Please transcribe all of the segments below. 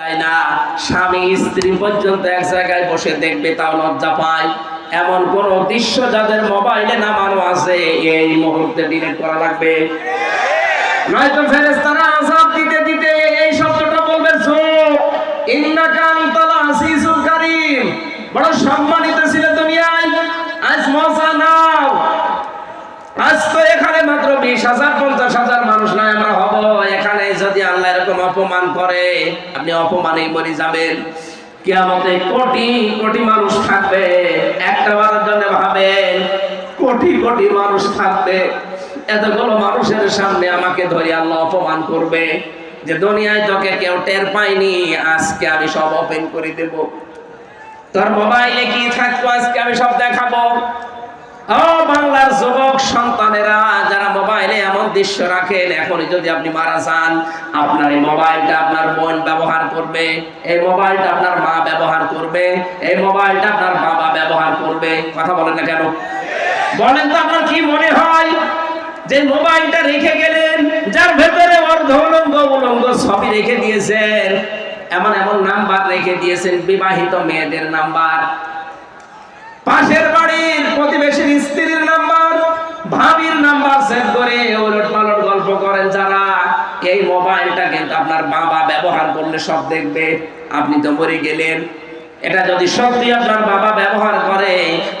যায় না। স্বামী স্ত্রী পর্যন্ত এক জায়গায় বসে দেখবে তাও লজ্জা পায়। এমন কোন দৃশ্য যাদের মোবাইলে নামানো আছে, এই মুহূর্তে ডিলিট করা লাগবে। নয়তো দিতে দিতে এই শব্দটা বলবে বড় সম্মানিত ছিল দুনিয়ায়। আজ মজা নাও। আজ তো এখানে মাত্র বিশ হাজার পঞ্চাশ হাজার মানুষ নয় আমরা হব এখানে যদি আল্লাহ এরকম অপমান করে, আপনি অপমানেই মরে যাবেন। কিয়ামতে কোটি কোটি মানুষ থাকবে, একটা বারের জন্য ভাবেন, কোটি কোটি মানুষ থাকবে। এতগুলো মানুষের সামনে আমাকে ধরে আল্লাহ অপমান করবে যে দুনিয়ায় তোকে কেউ টের পায়নি, আজকে আমি সব ওপেন করে দেব। তোর মোবাইলে কি থাকতো আজকে আমি সব দেখাবো। ও বাংলার যুবক মোবাইলে এমন দৃশ্য রাখেন, এখনই যদি আপনি মারা যান, আপনার এই মোবাইলটা আপনার বোন ব্যবহার করবে, এই মোবাইলটা আপনার মা ব্যবহার করবে, এই মোবাইলটা আপনার বাবা ব্যবহার করবে। কথা বলেন না কেন? বলেন তো আপনার কি মনে হয়? যে মোবাইলটা রেখে গেলেন, যার ভেতরে অর্ধ উলঙ্গ উলঙ্গ ছবি রেখে দিয়েছেন, এমন এমন নাম্বার রেখে দিয়েছেন, বিবাহিত মেয়েদের নাম্বার পাশের বাড়ির প্রতিবেশীর স্ত্রীর নাম্বার ভাবির নাম্বার সেভ করে ওলট পালট গল্প করেন যারা এই মোবাইলটা কিন্তু আপনার বাবা ব্যবহার করলে সব দেখবে, আপনি তো মরে গেলেন। এটা যদি সত্যি আপনার বাবা ব্যবহার করে,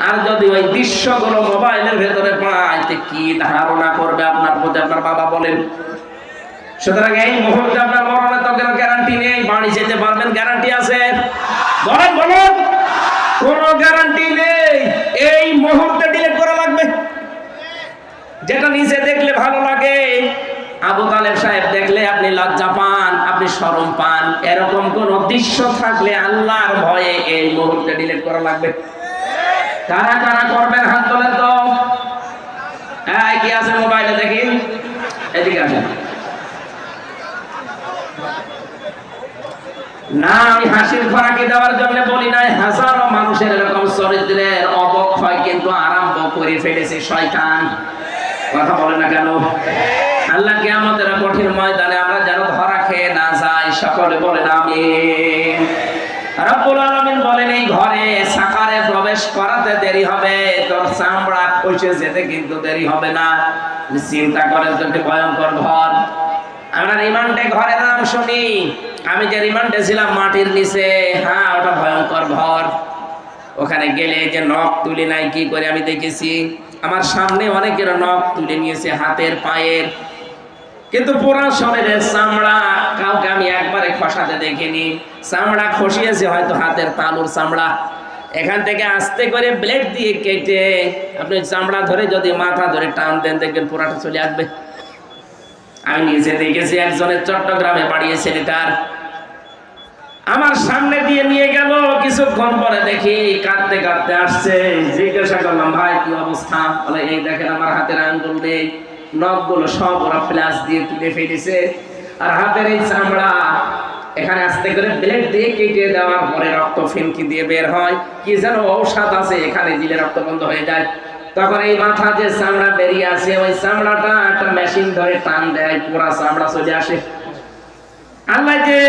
আর যদি ওই দৃশ্যগুলো মোবাইলের ভেতরে পায় কি ধারণা করবে আপনার প্রতি? আপনার বাবা বলেন, সুতরাং এই মুহূর্তে আপনার মরণের তো কোনো গ্যারান্টি নেই, বাড়ি যেতে পারবেন গ্যারান্টি আছে? বলেন বলেন, কোনো গ্যারান্টি নেই। এই মুহূর্তে ডিলিট করা লাগবে। যেটা নিজে দেখলে ভালো লাগে, আবু তালেব সাহেব দেখলে আপনি লজ্জা পান। আপনি শরম পান। এরকম কোন দৃশ্য থাকলে আল্লাহর ভয়ে এই মুহূর্তে ডিলিট করা লাগবে। কারা কারা করবেন হাত তোলেন তো? হ্যাঁ কি আছে মোবাইলে দেখি? এদিকে আসেন। না, আমি হাসির দেওয়ার জন্য বলি নাই, হাজারো মানুষের এরকম চরিত্রের অবক্ষয় কিন্তু আরম্ভ করে ফেলেছে শয়তান। কথা বলে না কেন? আল্লাহকে আমাদের কঠিন ময়দানে আমরা যেন ধরা খেয়ে না যাই, সকলে বলেন আমি রব্বুল আলামিন বলেন, এই ঘরে সাকারে প্রবেশ করাতে দেরি হবে, তোর চামড়া খসে যেতে কিন্তু দেরি হবে না। চিন্তা করেন তো একটি ভয়ঙ্কর ঘর। আমরা রিমান্ডে ঘরের নাম শুনি। আমি যে রিমান্ডে ছিলাম মাটির নিচে হ্যাঁ ওটা ভয়ঙ্কর ঘর। ওখানে গেলে যে নখ তুলে নাই, কি করে আমি দেখেছি? আমার সামনে অনেকের নখ তুলে নিয়েছে, হাতের, পায়ের। কিন্তু পুরা শরীরের চামড়া কাউকে আমি একবারে খসাতে দেখিনি। চামড়া খসিয়েছে হয়তো হাতের তালুর চামড়া। এখান থেকে আস্তে করে ব্লেড দিয়ে কেটে আপনি চামড়া ধরে যদি মাথা ধরে টান দেন, দেখবেন পুরাটা চলে আসবে। আমি নিজে দেখেছি একজনের চট্টগ্রামে বাড়িয়ে ছেলেটার আমার সামনে দিয়ে নিয়ে গেল, কিছুক্ষণ পরে দেখি কাঁদতে কাঁদতে আসছে। জিজ্ঞাসা করলাম, ভাই, কি অবস্থা? বলে, এই দেখেন, আমার হাতের আঙ্গুল নেই। নখগুলো সব ওরা প্লাস দিয়ে তুলে ফেলেছে। আর হাতের এই চামড়া, এখানে আস্তে করে ব্লেড দিয়ে কেটে দেওয়ার পরে রক্ত ফিনকি দিয়ে বের হয়। কি যেন ঔষধ আছে, এখানে দিলে রক্ত বন্ধ হয়ে যায়। তখন এই মাথা যে চামড়া বেরিয়ে আসে, ওই চামড়াটা একটা মেশিন ধরে টান দেয়, পুরা চামড়া চলে আসে। আল্লাহ যে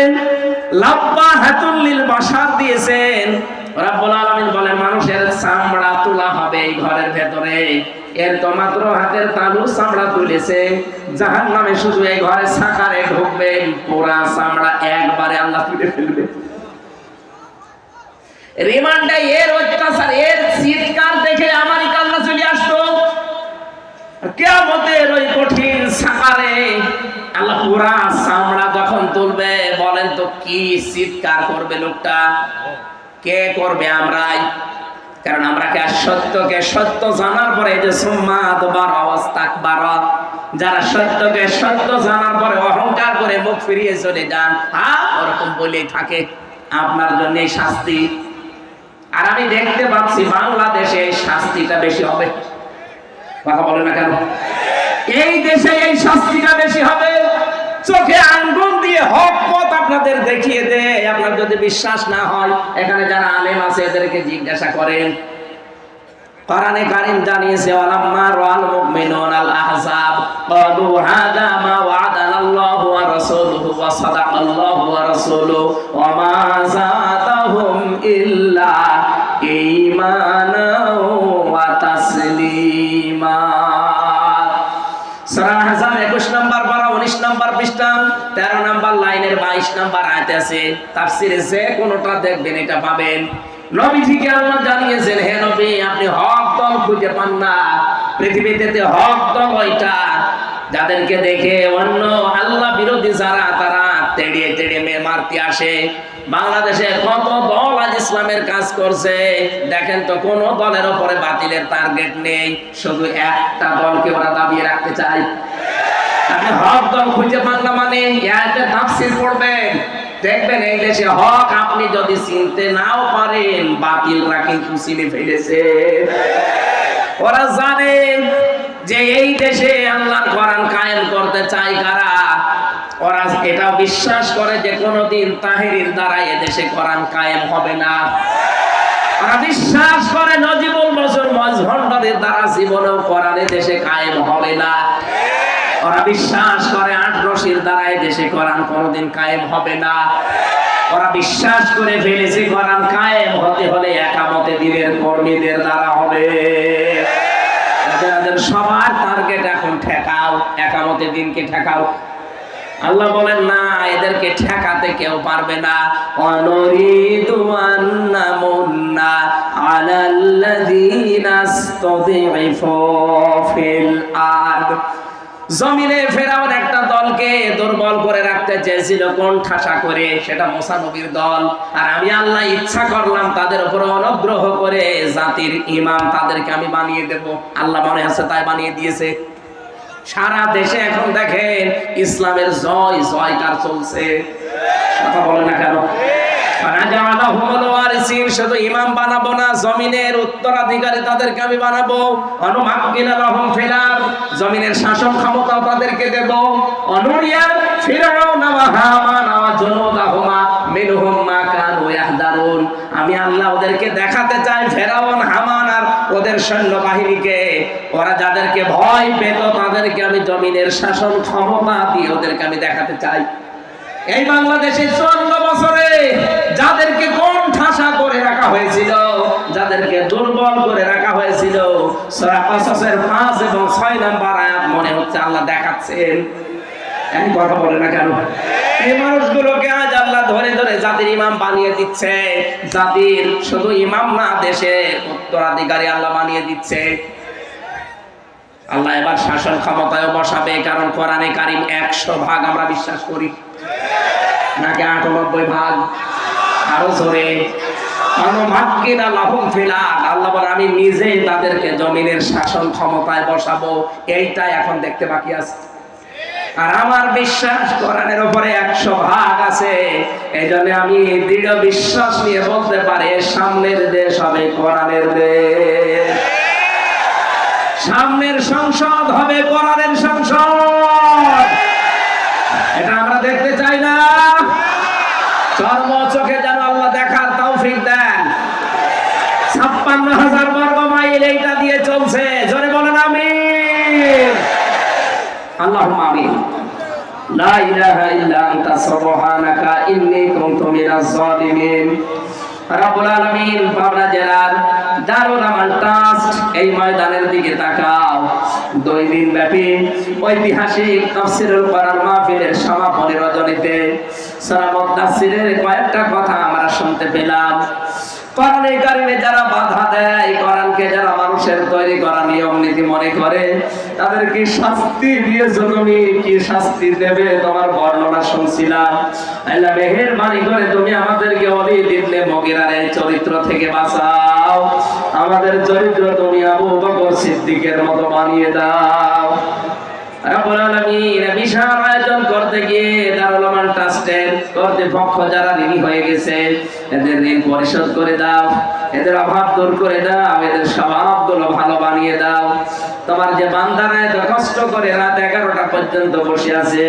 লাব্বা হাতুল্লিল বাসার দিয়েছেন রাব্বুল আলামিন বলেন, মানুষের চামড়া তোলা হবে এই ঘরের ভেতরে। এর তো মাত্র হাতের তালু চামড়া তুলেছে। শুধু এই ঘরে সাকারে ঢুকবে চামড়া একবারে আল্লাহ তুলে ফেলবে। রিমান্ডে এর অত্যাচার, এর চিৎকার দেখে আমারই কান্না চলে আসতো। কেয়ামতের ওই কঠিন সাকারে আল্লাহ পুরা চামড়া যখন তুলবে, বলেন তো কি চিৎকার করবে লোকটা? কে করবে আমরাই? কারণ আমরা কে সত্যকে সত্য জানার পরে যে সুম্মাত বার অবস্থা বার যারা সত্যকে সত্য জানার পরে অহংকার করে মুখ ফিরিয়ে চলে যান হ্যাঁ ওরকম বলেই থাকে। আপনার জন্য শাস্তি। আর আমি দেখতে পাচ্ছি বাংলাদেশে এই শাস্তিটা বেশি হবে। কথা বলে না কেন? এই দেশে এই শাস্তিটা বেশি হবে। চোখে আঙ্গুল দিয়ে হক পথ আপনাদের দেখিয়ে দে, আপনার যদি বিশ্বাস না হয়, এখানে যারা আলেম আছে, এদেরকে জিজ্ঞাসা করেন। কোরআনে কারীম জানিয়েছে মুমিনুনা আল আহজাব হাদা মা আল্লাহু ওয়া রাসূলুহু ওয়া আল্লাহু ওয়া রাসূলুহু। ওয়া মা যাদাহুম ইল্লা ওয়া তাসলিমা। সূরা আহজাব 21 নম্বর পারা 19 নম্বর পৃষ্ঠা 13 নম্বর লাইনের 22 নম্বর আয়াতে আছে, তাফসিরে যে কোনটা দেখবেন, এটা পাবেন। নবীজিকে জানিয়েছেন, হে নবী, আপনি হক খুঁজে পান না। পৃথিবীতে হক ওইটা। যাদেরকে দেখে অন্য আল্লাহ বিরোধী যারা, তারা তেড়িয়ে তেড়িয়ে মারতে আসে। বাংলাদেশে কত দল আজ ইসলামের কাজ করছে। দেখেন তো, কোন দলের ওপরে বাতিলের টার্গেট নেই। শুধু একটা দলকে ওরা দাবিয়ে রাখতে চায়। হক দল খুঁজে পান মানে ইয়াতে তাফসীর পড়বেন। দেখবেন এই দেশে হক আপনি যদি চিনতে নাও পারেন, বাতিলরা কিন্তু চিনে ফেলেছে। ওরা জানে যে এই দেশে আল্লাহর কোরআন কায়েম করতে চায় কারা? ওরা এটা বিশ্বাস করে যে কোনোদিন তাহেরির দ্বারা এ দেশে কোরআন কায়েম হবে না। ওরা বিশ্বাস করে নজিবুল বছর মজভণ্ডের দ্বারা জীবনেও কোরআনে দেশে কায়েম হবে না। ওরা বিশ্বাস করে আট রশির দ্বারা এ দেশে কোরআন কোনোদিন কায়েম হবে না। ওরা বিশ্বাস করে ফেলেছে কোরআন কায়েম হতে হলে একামতে দিনের কর্মীদের দ্বারা হবে। সবার টার্গেট এখন ঠেকাও, একামতে দিনকে ঠেকাও। আল্লাহ বলেন, না, এদেরকে ঠেকাতে কেউ পারবে না। অনরিদু মুন্না আলাল্লাযীনা ফিল জমিনে ফেরাউন একটা দলকে দুর্বল করে রাখতে চেয়েছিল, কোন ঠাসা করে? সেটা মোসা নবীর দল। আর আমি আল্লাহ ইচ্ছা করলাম তাদের উপর অনুগ্রহ করে জাতির ইমাম তাদেরকে আমি বানিয়ে দেব। আল্লাহ মনে আছে তাই বানিয়ে দিয়েছে। সারা দেশে এখন দেখেন ইসলামের জয়, জয়কার চলছে। কথা বলে না কেন? আমি আল্লাহ ওদেরকে দেখাতে চাই, ফেরাউন, হামান আর ওদের সৈন্যবাহিনীকে। ওরা যাদেরকে ভয় পেত, তাদেরকে আমি জমিনের শাসন ক্ষমতা দিয়ে ওদেরকে আমি দেখাতে চাই। এই বাংলাদেশে চুয়ান্ন বছরে যাদেরকে কোন ঠাসা করে রাখা হয়েছিল যাদেরকে দুর্বল করে রাখা হয়েছিল সূরা কসসের পাঁচ এবং ছয় নাম্বার আয়াত মনে হচ্ছে দেখাচ্ছেন এক কথা বলে না কেন? এই মানুষগুলোকে আজ আল্লাহ ধরে ধরে জাতির ইমাম বানিয়ে দিচ্ছে। জাতির শুধু ইমাম না দেশে উত্তরাধিকারী আল্লাহ বানিয়ে দিচ্ছে। আল্লাহ এবার শাসন ক্ষমতায় বসাবে, কারণ কোরআনে কারিম একশো ভাগ আমরা বিশ্বাস করি। নাকি আটানব্বই ভাগ? আরও জোরে। আল্লাহ বলে, আমি নিজে তাদেরকে জমিনের শাসন ক্ষমতায় বসাবো। এইটাই এখন দেখতে বাকি আছে। আর আমার বিশ্বাস কোরআনের উপরে একশো ভাগ আছে। এই জন্য আমি দৃঢ় বিশ্বাস নিয়ে বলতে পারি সামনের দেশ হবে কোরআনের দেশ। সামনের সংসদ হবে কোরআনের সংসদ। এটা আমরা দেখতে চাই না। চর্ম চোখে যেন আল্লাহ দেখার তৌফিক দেন। ছাপ্পান্ন হাজার বর্গ মাইল এইটা দিয়ে চলছে। জোরে বলেন আমি আল্লাহ আমিন। আনতা, সুবহানাকা ইন্নী কুনতু মিনাজ জালিমিন রব্বুল আলামিন পাবনা জেলার দারুল আমান এই ময়দানের দিকে তাকাও। দুই দিন ব্যাপী ঐতিহাসিক তাফসীরুল কোরআন মাহফিলের সমাপনী রজনীতে কয়েকটা কথা আমরা শুনতে পেলাম। কোরআনে কারিমে যারা বাধা দেয়, কোরআনকে যারা মানুষের তৈরি করা নিয়ম নীতি মনে করে শাস্তি তুমি কি শাস্তি দেবে তোমার বর্ণনা শুনছিলাম আল্লাহ মেহেরবানি করে তুমি আমাদেরকে মুগিরার এই চরিত্র থেকে বাঁচাও। আমাদের চরিত্র তুমি আবু বকর সিদ্দিকের মতো বানিয়ে দাও। তোমার যে বান্দারা এত কষ্ট করে রাত এগারোটা পর্যন্ত বসে আছে,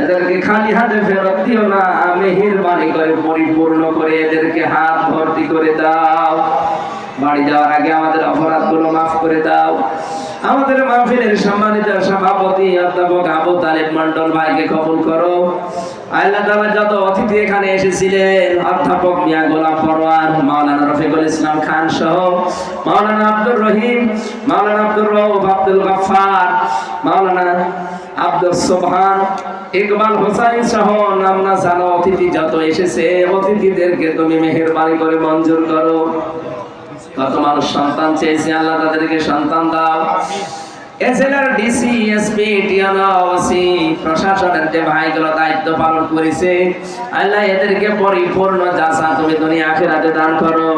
এদেরকে খালি হাতে ফেরত দিও না, মেহেরবানি করে, পরিপূর্ণ করে এদেরকে হাত ভর্তি করে দাও। বাড়ি যাওয়ার আগে আমাদের অপরাধগুলো মাফ করে দাও। আমাদের মাহফিলের সম্মানিত সভাপতি অধ্যাপক আবু তালেব মন্ডল ভাইকে কবুল করো। আল্লাহ তাআলা যত অতিথি এখানে এসেছিলেন, অধ্যাপক মিয়া গোলাম পরওয়ার মাওলানা রফিকুল ইসলাম খান সহ, মাওলানা আব্দুর রহিম, মাওলানা আব্দুর রউফ আব্দুল গফফার, মাওলানা আব্দুল সুবহান, ইকবাল হোসাইন সহ নামনা জানা অতিথি যত এসেছে, অতিথিদেরকে তুমি মেহেরবানি করে মঞ্জুর করো। কত মানুষ সন্তান চেয়েছে? আল্লাহ তাদেরকে সন্তান দাও। ডিসি, এসপি প্রশাসনের যে ভাইগুলো দায়িত্ব পালন করেছে, আল্লাহ এদেরকে পরিপূর্ণ যাচা তুমি দুনিয়া আখিরাতে দান করো।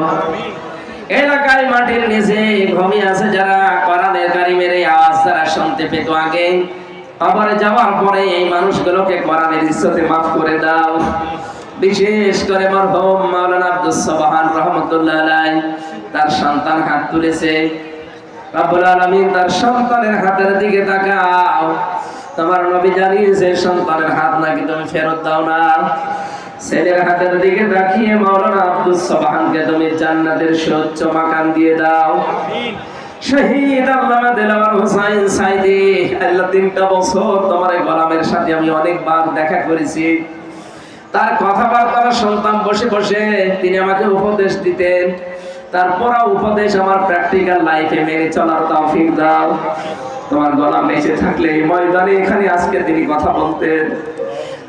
এলাকায় মাটির নিচে আছে যারা আওয়াজ তারা শুনতে পেত আগে যাওয়ার পরে এই মানুষগুলোকে কোরআনের ইজ্জতে মাফ করে দাও। বিশেষ করে মাওলানা আব্দুস তার সন্তান হাত তুলেছে। তার সন্তানের হাতের দিকে তাকাও। তোমার নবী জানিয়েছে, সন্তানের হাত নাকি তুমি ফেরত দাও না। ছেলের হাতের দিকে তাকিয়ে মাওলানা আব্দুস সাবাহানকে তুমি জান্নাতের সচ্চ মাকান দিয়ে দাও। শহীদ আল্লামা দেলাওয়ার সাইদি, আল্লাহ তিনটা বছর তোমার গোলামের সাথে আমি অনেকবার দেখা করেছি। তার কথাবার্তা শুনতাম বসে বসে তিনি আমাকে উপদেশ দিতেন। তারপর উপদেশ আমার প্র্যাকটিক্যাল লাইফে মেনে চলার তৌফিক দাও। তোমার গলা বেঁচে থাকলে এই ময়দানে এখানে আজকে তিনি কথা বলতেন।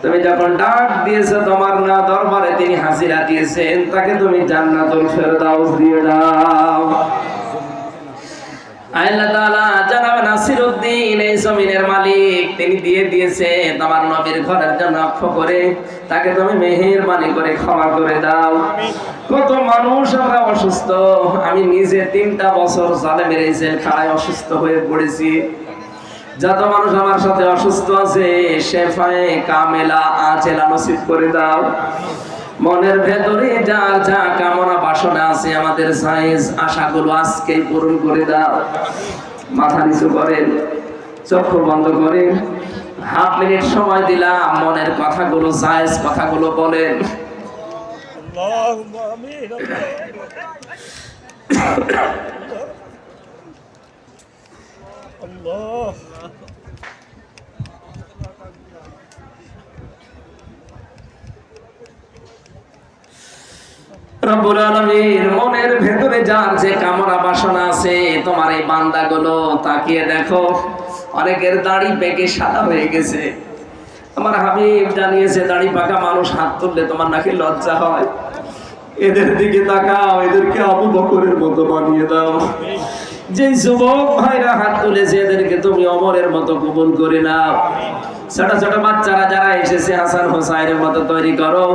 তুমি যখন ডাক দিয়েছে তোমার না দরবারে তিনি হাজিরা দিয়েছেন, তাকে তুমি জান্নাতুল ফেরদাউস দিয়ে দাও। আল্লাহ তাআলা জানাব নাসিরউদ্দিন এই জমিনের মালিক। তিনি দিয়ে দিয়েছে তোমার নবীর ঘরের জন্য অক্ষ করে। তাকে তুমি মেহেরবানি করে ক্ষমা করে দাও। কত মানুষ আমরা অসুস্থ। আমি নিজে তিনটা বছর জালে মেরেছে খাড়ায় অসুস্থ হয়ে পড়েছি। যত মানুষ আমার সাথে অসুস্থ আছে শেফায়ে কামেলা আচেলা নসিব করে দাও। মনের ভেতরে যা যা কামনা বাসনা আছে আমাদের সায়েন্স আশাগুলো আজকেই পূরণ করে দাও। মাথা নিচু করেন, চক্ষু বন্ধ করেন। হাফ মিনিট সময় দিলাম, মনের কথাগুলো সাইজ কথাগুলো বলেন। রব্বুল আলামিন মনের ভেতরে যার যে কামনা বাসনা আছে, তোমার এই বান্দাগুলো তাকিয়ে দেখো, অনেকের দাড়ি পেকে সাদা হয়ে গেছে। আমার হাবিব জানিয়েছে, দাড়ি পাকা মানুষ হাত তুললে তোমার নাকি লজ্জা হয়। এদের দিকে তাকাও, এদেরকে আবু বকরের মতো বানিয়ে দাও। যে যুবক ভাইরা হাত তুলেছে, এদেরকে তুমি অমরের মতো কবুল করে নাও। ছোট ছোট বাচ্চারা যারা এসেছে, হাসান হোসাইনের মতো তৈরি করো।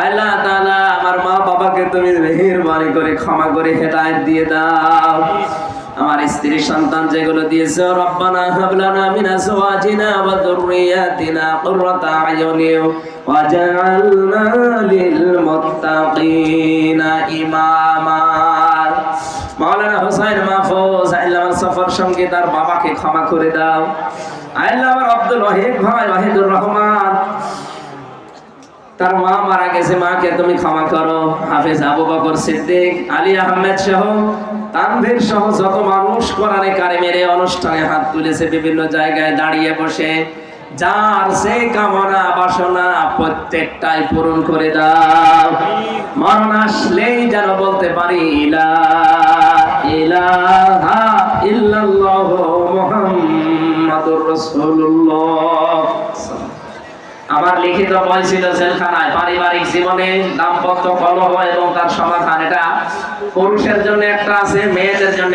আল্লাহ তাআলা আমার মা বাবাকে তুমি মেহেরবানি করে ক্ষমা করে হেদায়েত দিয়ে দাও। আমার স্ত্রী সন্তান যেগুলো দিয়েছ, রব্বানা হাবলানা মিন আজওয়াজিনা ওয়া যুররিয়াতিনা কুররাতা আয়ুনিন ওয়াজআলনা লিল মুত্তাকিনা ইমামা। মাওলানা হোসাইন মাহফুজ আল্লাহ সফর সঙ্গে, তার বাবাকে ক্ষমা করে দাও। আল্লাহ আমার আব্দুল ওয়াহিদ ভাই ওয়াহিদুর রহমান তার মা মারা গেছে, মাকে তুমি ক্ষমা করো, হাফেজ আবু বকর সিদ্দিক, আলী আহমেদ সহ তানভীর সহ যত মানুষ কোরআনে কারিমের অনুষ্ঠানে হাত তুলেছে, বিভিন্ন জায়গায় দাঁড়িয়ে বসে, যার সে কামনা বাসনা প্রত্যেকটাই পূরণ করে দাও। মরণ আসলেই যেন বলতে পারি, ইলা, ইলাহা ইল্লাল্লাহ মুহাম্মাদুর রাসূলুল্লাহ। আমার লিখিত বই ছিল জেলখানায় পারিবারিক জীবনে দাম্পত্য কলহ এবং তার সমাধান, এটা পুরুষের জন্য একটা আছে, মেয়েদের জন্য